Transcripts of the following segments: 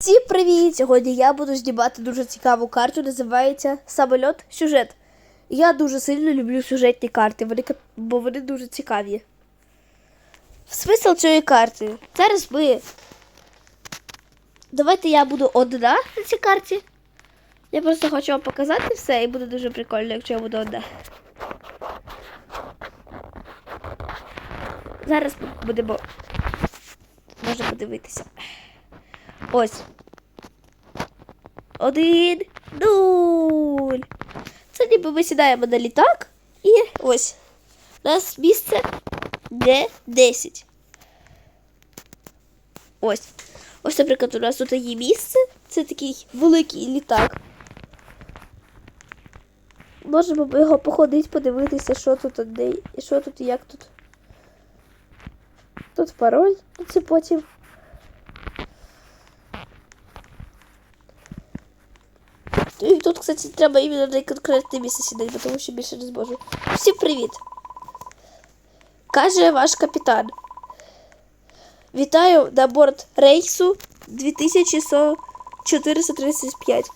Всім привіт! Сьогодні я буду знімати дуже цікаву карту, називається Самольот Сюжет. Я дуже сильно люблю сюжетні карти, вони, бо вони дуже цікаві. Смисл цієї карти. Зараз ми. Давайте я буду одна на цій карті. Я просто хочу вам показати все і буде дуже прикольно, якщо я буду одна. Зараз будемо. Можна подивитися. Ось. Один, нуль. Це ніби ми сідаємо на літак. І ось. У нас місце де 10. Ось. Ось, наприклад, у нас тут є місце. Це такий великий літак. Можемо його походити, подивитися, що тут де, що тут і як тут. Тут пароль, це потім. І тут, кстати, треба іменно на конкретне місце сідати, тому що більше не зможу. Всім привіт! Каже ваш капітан. Вітаю на борт рейсу 2435.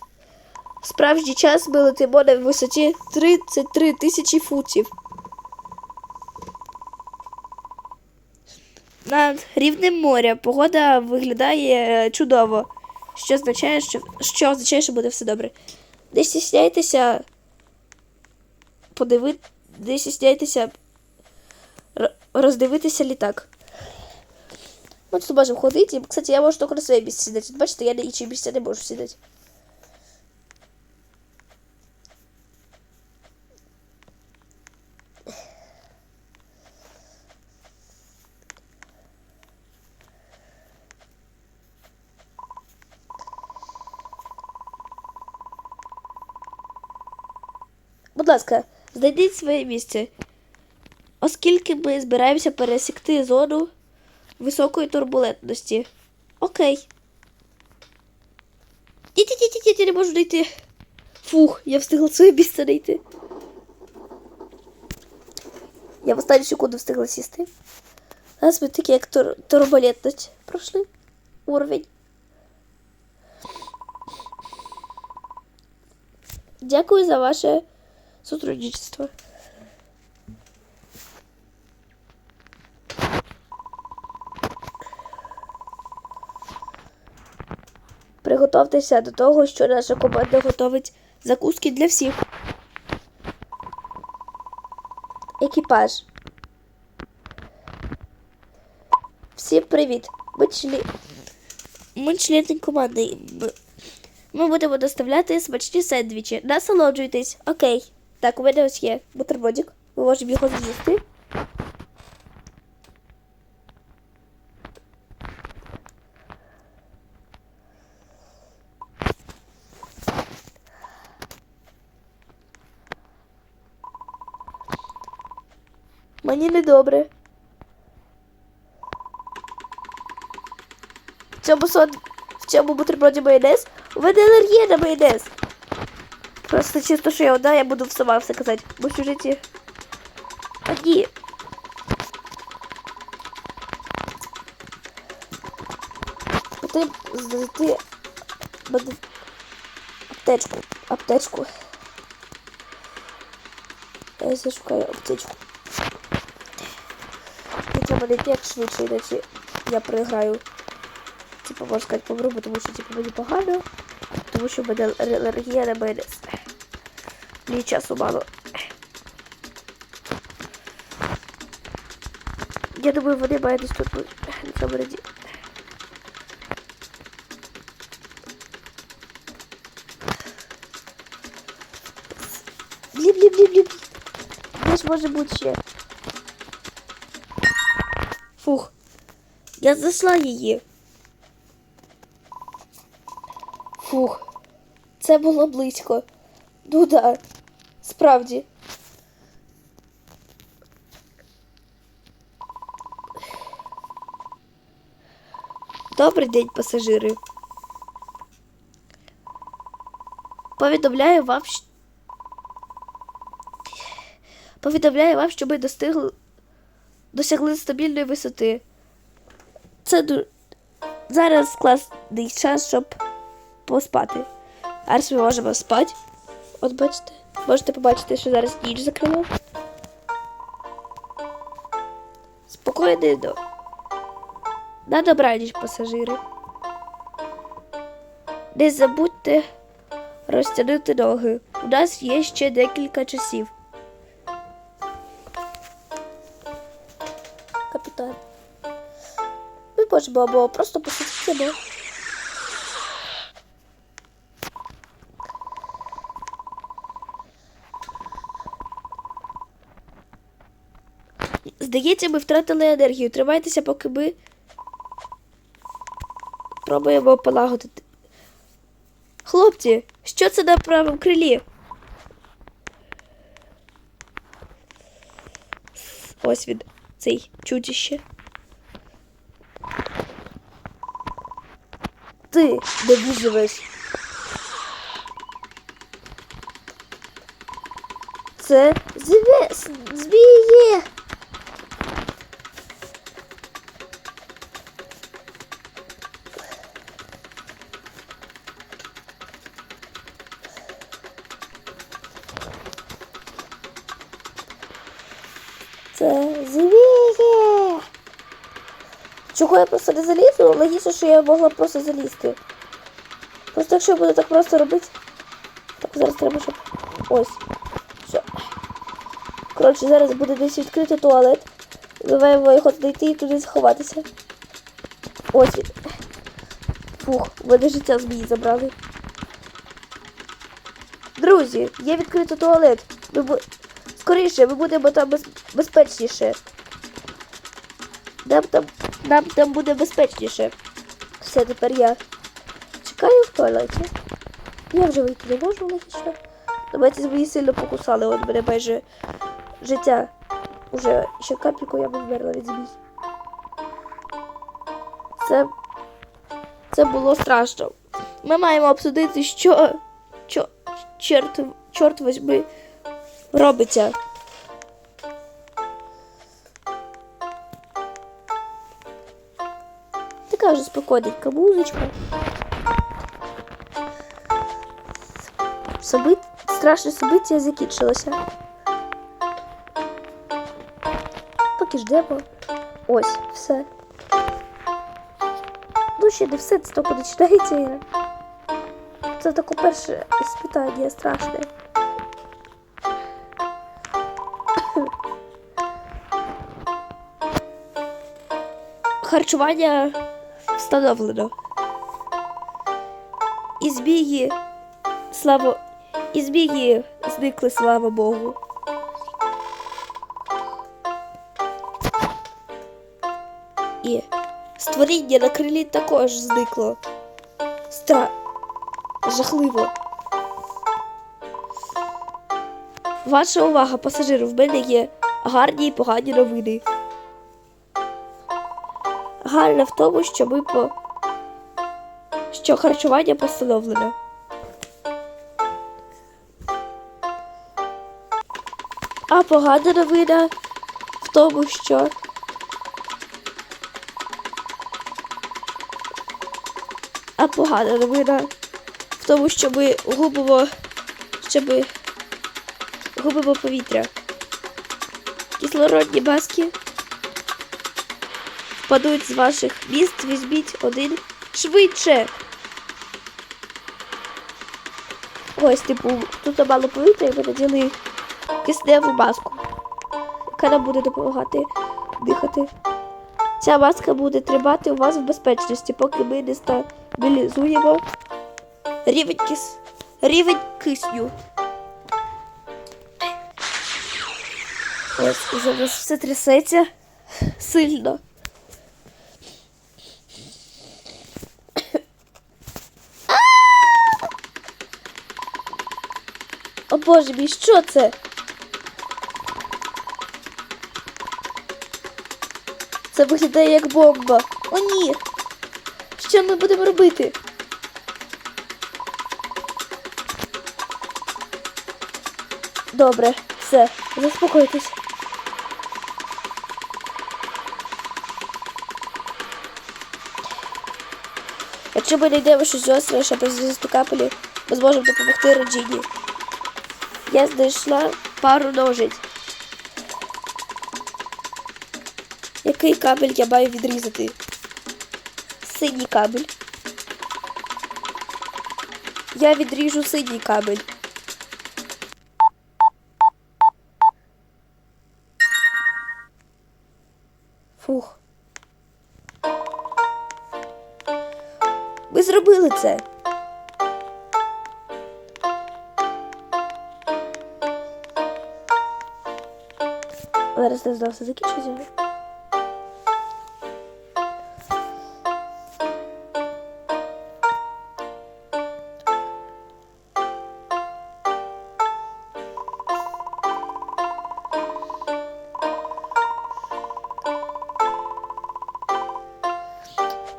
Справжній час ми летимо на висоті 33 тисячі футів. Над рівнем моря погода виглядає чудово, що означає, що, що означає, що буде все добре. Не стісняйтеся подивити, не стісняйтеся роздивитися літак. Ми тут можемо ходити. Кстати, я можу тільки на своє місце сідати. Бачите, я на інші місця не можу сідати. Будь ласка, знайдіть своє місце. Оскільки ми збираємося пересікти зону високої турбулентності. Окей. Ті-ті-ті-ті, я не можу знайти. Фух, я встигла своє місце знайти. Я в останню секунду встигла сісти. Зараз ми такі, як тур- турбулентність пройшли. Уровень. Дякую за ваше сотрудничество. Приготовтеся до того, що наша команда готовить закуски для всіх. Екіпаж. Всім привіт! Ми члі... Ми члени команди. Ми- будемо доставляти смачні сендвічі. Насолоджуйтесь. Окей. Так, у мене ось є бутербродик. Ми можемо його з'їсти. Мені недобре. В цьому сон... в цьому бутерброді майонез. У мене алергія на майонез. Просто чисто, що я одна, я буду сама все казати. Бо в сюжеті... А ні. Потрібно знайти аптечку. Аптечку. Я зашукаю аптечку. Мені треба знайти як швидше, іначе я проіграю. Типа, можна сказати, помру, тому що типу, мені погано. Тому що в мене ал- алергія на майонез. Мені часу мало. Я думаю, вони мають тут бути. на цьому раді. Блін, блін, блін, блін. Де може бути ще? Фух. Я знайшла її. Фух. Це було близько. Ну да, справді. Добрий день, пасажири. Повідомляю вам, щ- Повідомляю вам, що ми достигли досягли стабільної висоти. Це ду... зараз класний час, щоб поспати. Зараз ми можемо спати. От бачите, можете побачити, що зараз ніч закрила. Спокійно. до- На добраніч, пасажири. Не забудьте розтягнути ноги. У нас є ще декілька часів. Капітан. Ми можемо або просто посидіти. Здається, ми втратили енергію. Тримайтеся, поки ми пробуємо полагодити. Хлопці, що це на правому крилі? Ось він, цей чудіще. Ти не виживеш. Це зві... звіє. Звіє. Чого я просто не залізу? Логічно, що я могла просто залізти. Просто якщо я буду так просто робити. Так, зараз треба, щоб. Ось. Все. Коротше, зараз буде десь відкрити туалет. Даваємо його знайти і туди сховатися. Ось він. Фух, мене життя змії забрали. Друзі, є відкритий туалет. Ми. Скоріше, ми будемо там без... безпечніше. Нам там, нам там буде безпечніше. Все, тепер я чекаю в туалеті. Я вже вийти не можу логічно. Давайте змії сильно покусали, от мене майже життя. Уже ще капельку я б вмерла від змій. Це, це було страшно. Ми маємо обсудити, що, що чорт, чорт возьми робиться. Така вже спокійненька музичка. Собит... Страшне собиття закінчилося. Поки ждемо. Ось, все. Ну, ще не все, це тільки починається. Це таке перше іспитання страшне. Харчування встановлено. І змії, слава, і змії зникли, слава Богу. І створіння на крилі також зникло. Стра... Жахливо. Ваша увага, пасажири, в мене є гарні і погані новини. Гарне в тому, що ми по що харчування постановлено. А погана новина в тому, що а погана новина в тому, що ми губимо, що ми губимо повітря. Кислородні маски впадуть з ваших міст, візьміть один швидше. Ось, типу, тут мало повітря, і ми наділи кисневу маску, яка нам буде допомагати дихати. Ця маска буде тримати у вас в безпечності, поки ми не стабілізуємо рівень, кис... рівень кисню. Ось зараз все трясеться сильно. Боже мій, що це? Це виглядає як бомба. О, ні. Що ми будемо робити? Добре, все, заспокойтесь. Якщо ми знайдемо щось гостре, щоб розв'язати капелі, ми зможемо допомогти Реджині. Я знайшла пару ножиць. Який кабель я маю відрізати? Синій кабель. Я відріжу синій кабель. Фух. Ми зробили це. Зараз не знав, закінчиться.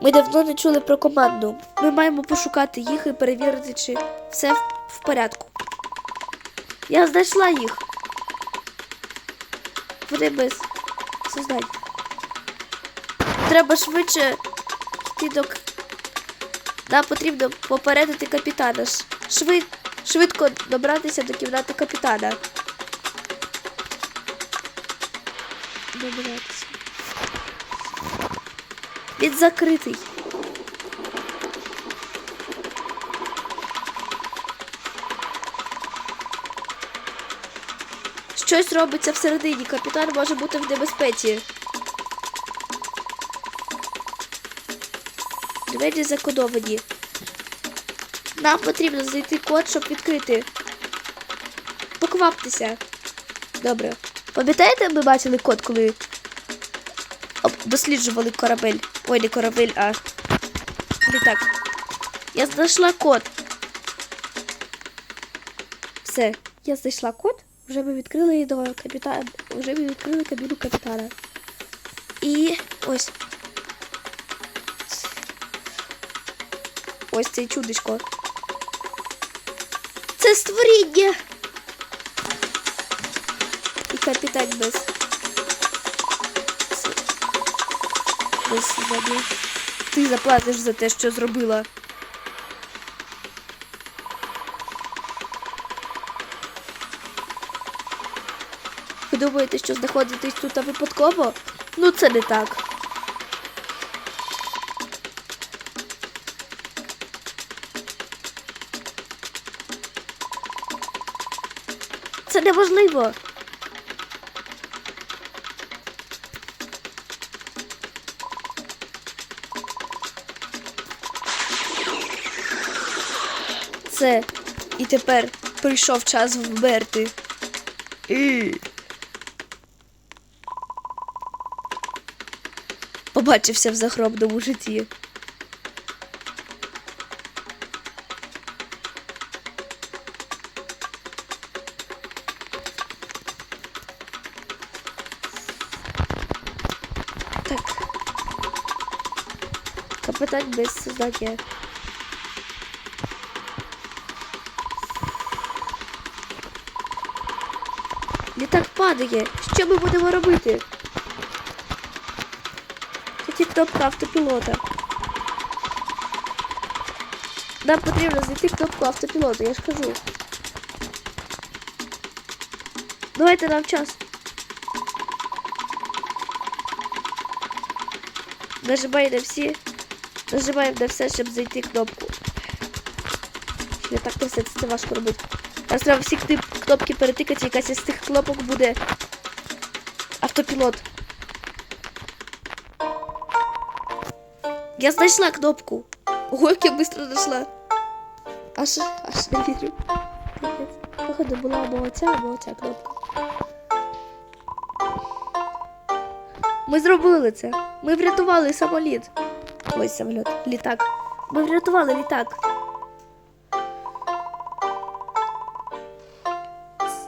Ми давно не чули про команду. Ми маємо пошукати їх і перевірити, чи все в порядку. Я знайшла їх. Вони без сознання. Треба швидше йти до. Нам потрібно попередити капітана. Швид... Швидко добратися до кімнати капітана. Добратися. Він закритий. Щось робиться всередині. Капітан може бути в небезпеці. Двері закодовані. Нам потрібно знайти код, щоб відкрити. Покваптеся. Добре. Пам'ятаєте, ми бачили код, коли об- досліджували корабель. Ой, не корабель, а літак. Я знайшла код. Все, я знайшла код. Вже ми відкрили до капітана. Вже ми відкрили кабіну капітана. І ось. Ось цей чудочко. Це створіння. І капітан без. Без свободи. Ти заплатиш за те, що зробила. Ви думаєте, що знаходитесь тут випадково? Ну це не так. Це неможливо. Це і тепер прийшов час вмерти. І... Побачився в загробному житті. Так. Капітан без сознання. Літак падає. Що ми будемо робити? Це кнопка автопілота. Нам потрібно знайти кнопку автопілота, я ж кажу. Давайте нам час. Нажимай на всі. Нажимаємо на все, щоб знайти кнопку. Не так то все це, важко робити. Зараз треба всі кнопки перетикати, якась із тих кнопок буде автопілот. Я знайшла кнопку. Ого, як я швидко знайшла. Аж, аж не вірю. Походу була або оця, або оця кнопка. Ми зробили це. Ми врятували самоліт. Ой, самоліт. Літак. Ми врятували літак.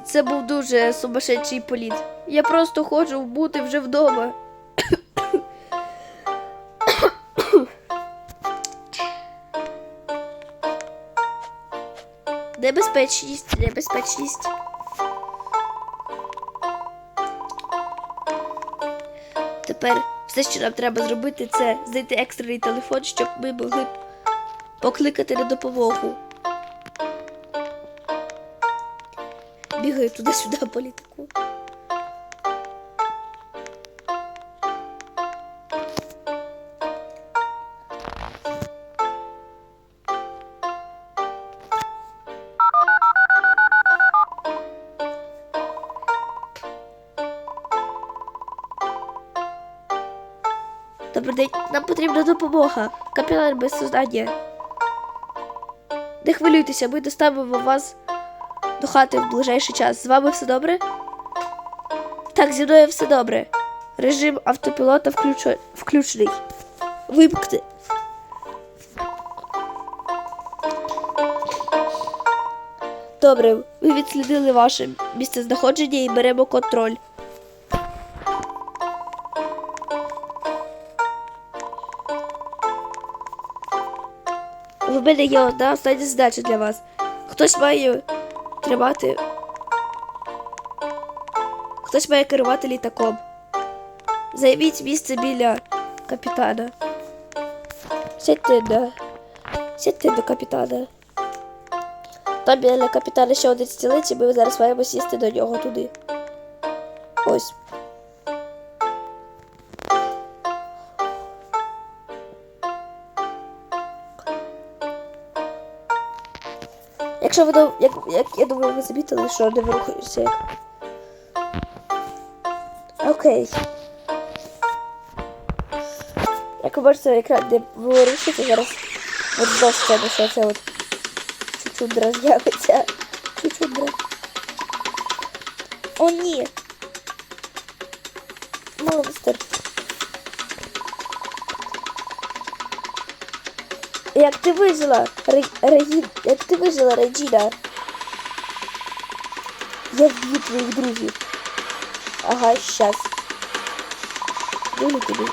Це був дуже сумасшедший політ. Я просто хочу бути вже вдома. Небезпечність, небезпечність. Тепер все, що нам треба зробити, це знайти екстрений телефон, щоб ми могли покликати на допомогу. Бігаю туди-сюди по літаку. Добрий день, нам потрібна допомога. Капітан без сознання. Не хвилюйтеся, ми доставимо вас до хати в ближайший час. З вами все добре? Так, зі мною все добре. Режим автопілота включо... включений. Вимкни. Добре, ми відслідили ваше місце знаходження і беремо контроль. В мене є одна остання задача для вас. Хтось має тримати. Хтось має керувати літаком. Займіть місце біля капітана. Сядьте на. Сядьте до капітана. Там біля капітана ще один стілець, і ми зараз маємо сісти до нього туди. Ось. Якщо ви до... як, як я думаю, ви замітили, що не вирухаюся. Окей. Як ви бачите, екран не вирушиться зараз. От сцена, що це от чучундра з'явиться. Чучундра. О, ні. Як ти вижила, Ре... Регі... Як ти вижила, Реджіна? Я вб'ю твоїх друзів. Ага, щас. Дивлю тобі.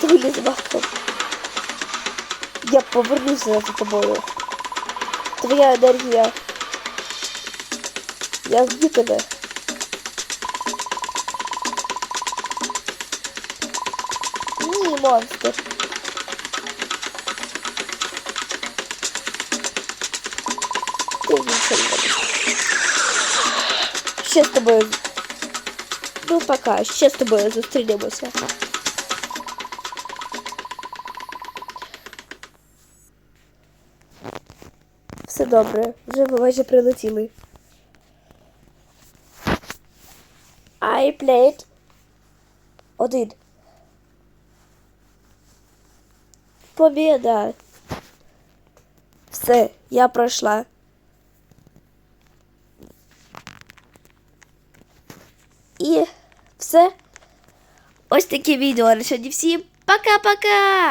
Дивлю з. Я повернуся за тобою. Твоя енергія. Я вб'ю тебе. Ні, монстр. Ще з тобою. Ну, пока, ще з тобою зустрінемося. Все добре, вже ми прилетіли. I played один. Побіда. Все, я пройшла. І все. Ось таке відео на сьогодні всім. Пока-пока!